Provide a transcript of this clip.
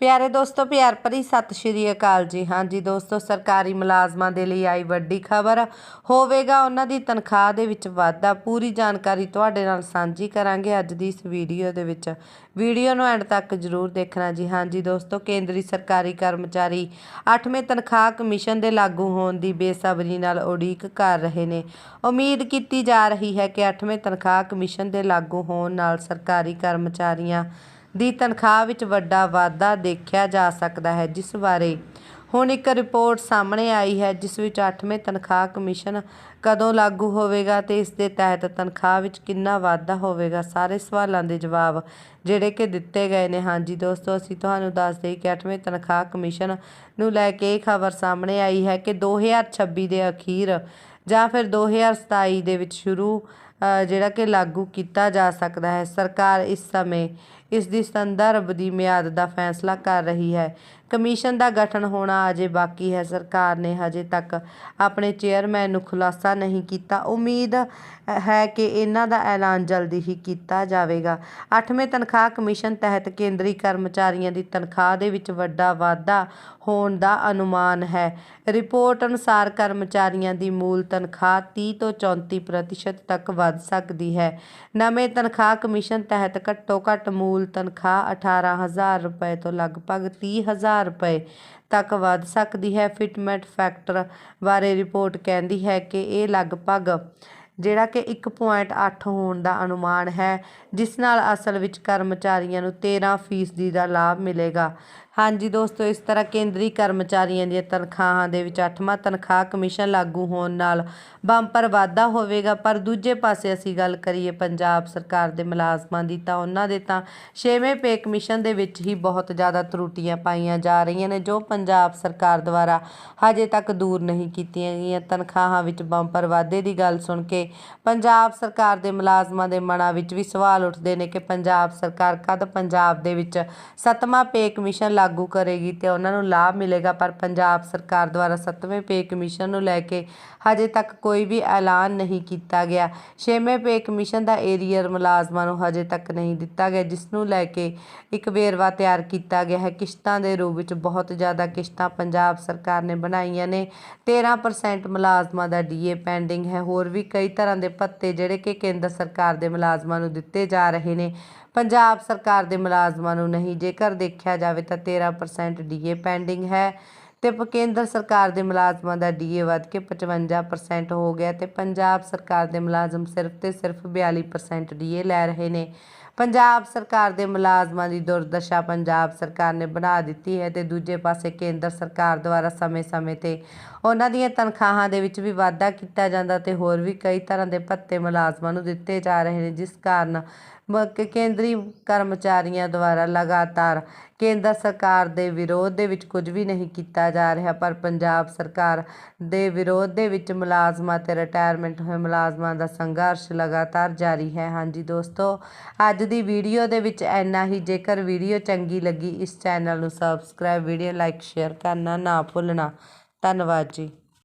ਪਿਆਰੇ ਦੋਸਤੋ ਪਿਆਰ ਭਰੀ ਸਤਿ ਸ਼੍ਰੀ ਅਕਾਲ ਜੀ। ਹਾਂਜੀ ਦੋਸਤੋ, ਸਰਕਾਰੀ ਮੁਲਾਜ਼ਮਾਂ ਦੇ ਲਈ ਆਈ ਵੱਡੀ ਖਬਰ। ਹੋਵੇਗਾ ਉਹਨਾਂ ਦੀ ਤਨਖਾਹ ਦੇ ਵਿੱਚ ਵਾਧਾ। ਪੂਰੀ ਜਾਣਕਾਰੀ ਤੁਹਾਡੇ ਨਾਲ ਸਾਂਝੀ ਕਰਾਂਗੇ ਅੱਜ ਦੀ ਇਸ ਵੀਡੀਓ ਦੇ ਵਿੱਚ। ਵੀਡੀਓ ਨੂੰ ਐਂਡ ਤੱਕ ਜ਼ਰੂਰ ਦੇਖਣਾ ਜੀ। ਹਾਂਜੀ ਦੋਸਤੋ, ਕੇਂਦਰੀ ਸਰਕਾਰੀ ਕਰਮਚਾਰੀ 8ਵੇਂ ਤਨਖਾਹ ਕਮਿਸ਼ਨ ਦੇ ਲਾਗੂ ਹੋਣ ਦੀ ਬੇਸਬਰੀ ਨਾਲ ਉਡੀਕ ਕਰ ਰਹੇ ਨੇ। ਉਮੀਦ ਕੀਤੀ ਜਾ ਰਹੀ ਹੈ ਕਿ 8ਵੇਂ ਤਨਖਾਹ ਕਮਿਸ਼ਨ ਦੇ ਲਾਗੂ ਹੋਣ ਨਾਲ ਸਰਕਾਰੀ ਕਰਮਚਾਰੀਆਂ ਦੀ ਤਨਖਾਹ ਵਿੱਚ ਵੱਡਾ ਵਾਧਾ ਦੇਖਿਆ ਜਾ ਸਕਦਾ ਹੈ, ਜਿਸ ਬਾਰੇ ਹੁਣ ਇੱਕ ਰਿਪੋਰਟ ਸਾਹਮਣੇ ਆਈ ਹੈ, ਜਿਸ ਵਿੱਚ 8ਵੇਂ ਤਨਖਾਹ ਕਮਿਸ਼ਨ ਕਦੋਂ ਲਾਗੂ ਹੋਵੇਗਾ ਤੇ ਇਸ ਦੇ ਤਹਿਤ ਤਨਖਾਹ ਵਿੱਚ ਕਿੰਨਾ ਵਾਧਾ ਹੋਵੇਗਾ? ਸਾਰੇ ਸਵਾਲਾਂ ਦੇ ਜਵਾਬ ਜਿਹੜੇ ਕਿ ਦਿੱਤੇ ਗਏ ਨੇ। ਹਾਂਜੀ ਦੋਸਤੋ, ਅਸੀਂ ਤੁਹਾਨੂੰ ਦੱਸ ਦੇਈਏ ਕਿ 8ਵੇਂ ਤਨਖਾਹ ਕਮਿਸ਼ਨ ਨੂੰ ਲੈ ਕੇ ਇਹ ਖਬਰ ਸਾਹਮਣੇ ਆਈ ਹੈ ਕਿ 2026 ਦੇ ਅਖੀਰ ਜਾਂ ਫਿਰ 2027 ਦੇ ਵਿੱਚ ਸ਼ੁਰੂ ਜਿਹੜਾ ਕਿ ਲਾਗੂ ਕੀਤਾ ਜਾ ਸਕਦਾ ਹੈ। ਸਰਕਾਰ ਇਸ ਸਮੇਂ ਇਸ ਦੀ ਸੰਦਰਭ ਦੀ ਮਿਆਦ ਦਾ ਫੈਸਲਾ ਕਰ ਰਹੀ ਹੈ। ਕਮਿਸ਼ਨ ਦਾ ਗਠਨ ਹੋਣਾ ਅਜੇ ਬਾਕੀ ਹੈ। ਸਰਕਾਰ ਨੇ ਹਜੇ ਤੱਕ ਆਪਣੇ ਚੇਅਰਮੈਨ ਨੂੰ ਖੁਲਾਸਾ ਨਹੀਂ ਕੀਤਾ। ਉਮੀਦ ਹੈ ਕਿ ਇਹਨਾਂ ਦਾ ਐਲਾਨ ਜਲਦੀ ਹੀ ਕੀਤਾ ਜਾਵੇਗਾ। 8ਵੇਂ ਤਨਖਾਹ ਕਮਿਸ਼ਨ ਤਹਿਤ ਕੇਂਦਰੀ ਕਰਮਚਾਰੀਆਂ ਦੀ ਤਨਖਾਹ ਦੇ ਵਿੱਚ ਵੱਡਾ ਵਾਧਾ ਹੋਣ ਦਾ ਅਨੁਮਾਨ ਹੈ। ਰਿਪੋਰਟ ਅਨੁਸਾਰ ਕਰਮਚਾਰੀਆਂ ਦੀ ਮੂਲ ਤਨਖਾਹ 30 ਤੋਂ 34% ਤੱਕ ਵੱਧ ਸਕਦੀ ਹੈ। ਨਵੇਂ ਤਨਖਾਹ ਕਮਿਸ਼ਨ ਤਹਿਤ ਘੱਟੋ ਘੱਟ ਮੂਲ ਤਨਖਾਹ 18000 ਰੁਪਏ ਤੋਂ ਲਗਭਗ 30000 ਰੁਪਏ ਤੱਕ ਵੱਧ ਸਕਦੀ ਹੈ। ਫਿਟਮੈਂਟ ਫੈਕਟਰ ਬਾਰੇ ਰਿਪੋਰਟ ਕਹਿੰਦੀ ਹੈ ਕਿ ਇਹ ਲਗਭਗ ਜਿਹੜਾ ਕਿ 1.8 ਹੋਣ ਦਾ ਅਨੁਮਾਨ ਹੈ, ਜਿਸ ਨਾਲ ਅਸਲ ਵਿੱਚ ਕਰਮਚਾਰੀਆਂ ਨੂੰ 13% ਦਾ ਲਾਭ ਮਿਲੇਗਾ। ਹਾਂਜੀ ਦੋਸਤੋ, ਇਸ ਤਰ੍ਹਾਂ ਕੇਂਦਰੀ ਕਰਮਚਾਰੀਆਂ ਦੀਆਂ ਤਨਖਾਹਾਂ ਦੇ ਵਿੱਚ ਅੱਠਵਾਂ ਤਨਖਾਹ ਕਮਿਸ਼ਨ ਲਾਗੂ ਹੋਣ ਨਾਲ ਬੰਪਰ ਵਾਧਾ ਹੋਵੇਗਾ, ਪਰ ਦੂਜੇ ਪਾਸੇ ਅਸੀਂ ਗੱਲ ਕਰੀਏ ਪੰਜਾਬ ਸਰਕਾਰ ਦੇ ਮੁਲਾਜ਼ਮਾਂ ਦੀ, ਤਾਂ ਉਹਨਾਂ ਦੇ ਤਾਂ ਛੇਵੇਂ ਪੇ ਕਮਿਸ਼ਨ ਦੇ ਵਿੱਚ ਹੀ ਬਹੁਤ ਜ਼ਿਆਦਾ ਤਰੁੱਟੀਆਂ ਪਾਈਆਂ ਜਾ ਰਹੀਆਂ ਨੇ, ਜੋ ਪੰਜਾਬ ਸਰਕਾਰ ਦੁਆਰਾ ਹਜੇ ਤੱਕ ਦੂਰ ਨਹੀਂ ਕੀਤੀਆਂ ਗਈਆਂ। ਤਨਖਾਹਾਂ ਵਿੱਚ ਬੰਪਰ ਵਾਧੇ ਦੀ ਗੱਲ ਸੁਣ ਕੇ ਪੰਜਾਬ ਸਰਕਾਰ ਦੇ ਮੁਲਾਜ਼ਮਾਂ ਦੇ ਮਨਾਂ ਵਿੱਚ ਵੀ ਸਵਾਲ ਉੱਠਦੇ ਨੇ ਕਿ ਪੰਜਾਬ ਸਰਕਾਰ ਕਦ ਪੰਜਾਬ ਦੇ ਵਿੱਚ ਸੱਤਵਾਂ ਪੇ ਕਮਿਸ਼ਨ ਲਾਗੂ ਕਰੇਗੀ ਤੇ ਉਹਨਾਂ ਨੂੰ ਲਾਭ ਮਿਲੇਗਾ, ਪਰ ਪੰਜਾਬ ਸਰਕਾਰ ਦੁਆਰਾ ਸੱਤਵੇਂ ਪੇ ਕਮਿਸ਼ਨ ਨੂੰ ਲੈ ਕੇ ਹਜੇ ਤੱਕ ਕੋਈ ਵੀ ਐਲਾਨ ਨਹੀਂ ਕੀਤਾ ਗਿਆ। ਛੇਵੇਂ ਪੇ ਕਮਿਸ਼ਨ ਦਾ ਏਰੀਅਰ ਮੁਲਾਜ਼ਮਾਂ ਨੂੰ ਹਜੇ ਤੱਕ ਨਹੀਂ ਦਿੱਤਾ ਗਿਆ, ਜਿਸ ਨੂੰ ਲੈ ਕੇ ਇੱਕ ਵੇਰਵਾ ਤਿਆਰ ਕੀਤਾ ਗਿਆ ਹੈ। ਕਿਸ਼ਤਾਂ ਦੇ ਰੂਪ ਵਿੱਚ ਬਹੁਤ ਜ਼ਿਆਦਾ ਕਿਸ਼ਤਾਂ ਪੰਜਾਬ ਸਰਕਾਰ ਨੇ ਬਣਾਈਆਂ ਨੇ। 13% ਮੁਲਾਜ਼ਮਾਂ ਦਾ ਡੀਏ ਪੈਂਡਿੰਗ ਹੈ। ਹੋਰ ਵੀ ਕਈ ਤਰ੍ਹਾਂ ਦੇ ਭੱਤੇ ਜਿਹੜੇ ਕਿ ਕੇਂਦਰ ਸਰਕਾਰ ਦੇ ਮੁਲਾਜ਼ਮਾਂ ਨੂੰ ਦਿੱਤੇ ਜਾ ਰਹੇ ਨੇ। ਪੰਜਾਬ ਸਰਕਾਰ ਦੇ ਮੁਲਾਜ਼ਮਾਂ ਨੂੰ ਨਹੀਂ, ਜੇਕਰ ਦੇਖਿਆ ਜਾਵੇ ਤਾਂ 13% ਡੀਏ ਪੈਂਡਿੰਗ ਹੈ ਤੇ ਪ- ਕੇਂਦਰ ਸਰਕਾਰ ਦੇ ਮੁਲਾਜ਼ਮਾਂ ਦਾ ਡੀਏ ਵੱਧ ਕੇ 55% ਹੋ ਗਿਆ ਤੇ ਪੰਜਾਬ ਸਰਕਾਰ ਦੇ ਮੁਲਾਜ਼ਮ ਸਿਰਫ ਤੇ ਸਿਰਫ 42% ਡੀਏ ਲੈ ਰਹੇ ਨੇ। ਪੰਜਾਬ ਸਰਕਾਰ ਦੇ ਮੁਲਾਜ਼ਮਾਂ ਦੀ ਦੁਰਦਸ਼ਾ ਪੰਜਾਬ ਸਰਕਾਰ ਨੇ ਬਣਾ ਦਿੱਤੀ ਹੈ ਤੇ ਦੂਜੇ ਪਾਸੇ ਕੇਂਦਰ ਸਰਕਾਰ ਦੁਆਰਾ ਸਮੇਂ-ਸਮੇਂ ਤੇ ਉਹਨਾਂ ਦੀਆਂ ਤਨਖਾਹਾਂ ਦੇ ਵਿੱਚ ਵੀ ਵਾਧਾ ਕੀਤਾ ਜਾਂਦਾ ਤੇ ਹੋਰ ਵੀ ਕਈ ਤਰ੍ਹਾਂ ਦੇ ਭੱਤੇ ਮੁਲਾਜ਼ਮਾਂ ਨੂੰ ਦਿੱਤੇ ਜਾ ਰਹੇ ਨੇ, ਜਿਸ ਕਾਰਨ ਕੇਂਦਰੀ ਕਰਮਚਾਰੀਆਂ ਦੁਆਰਾ ਲਗਾਤਾਰ ਕੇਂਦਰ ਸਰਕਾਰ ਦੇ ਵਿਰੋਧ ਦੇ ਵਿੱਚ ਕੁਝ ਵੀ ਨਹੀਂ ਕੀਤਾ ਜਾ ਰਿਹਾ, ਪਰ ਪੰਜਾਬ ਸਰਕਾਰ ਦੇ ਵਿਰੋਧ ਦੇ ਵਿੱਚ ਮੁਲਾਜ਼ਮਾਂ ਤੇ ਰਿਟਾਇਰਮੈਂਟ ਹੋਏ ਮੁਲਾਜ਼ਮਾਂ ਦਾ ਸੰਘਰਸ਼ ਲਗਾਤਾਰ ਜਾਰੀ ਹੈ। ਹਾਂਜੀ ਦੋਸਤੋ, ਅੱਜ ਦੀ ਵੀਡੀਓ ਦੇ ਵਿੱਚ ਇੰਨਾ ਹੀ। ਜੇਕਰ ਵੀਡੀਓ ਚੰਗੀ ਲੱਗੀ, ਇਸ ਚੈਨਲ ਨੂੰ ਸਬਸਕ੍ਰਾਈਬ ਵੀਡੀਓ ਲਾਈਕ ਸ਼ੇਅਰ ਕਰਨਾ ਨਾ ਭੁੱਲਣਾ। ਧੰਨਵਾਦ ਜੀ।